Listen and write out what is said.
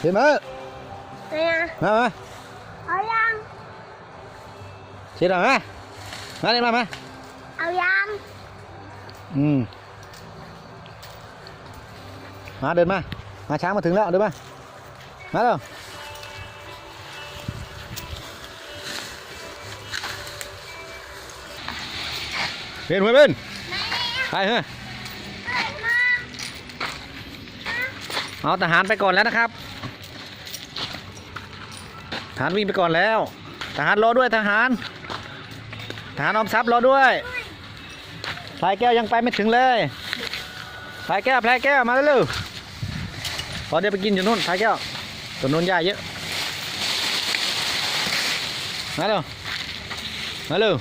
เห็นไหมเนี่ยมามาเอายังเช็ดหน่อยมามาเล่นมามาเอายังอืมมาเดินมามาช้างมาถึงแล้วเดินมามาเร็วเบนหัวเบนไปเฮ้ยเอาทหารไปก่อนแล้วนะครับ ทหารวิ่งไปก่อนแล้ว ทหารรอด้วยทหาร ทหารออมทรัพย์รอด้วยพลายแก้วยังไปไม่ถึงเลยพลายแก้วพลายแก้วมาเร็วๆพอเดี๋ยวไปกินอยู่นู่นพลายแก้วตรงนู้นหญ้าเยอะ มาเร็วมาเร็ว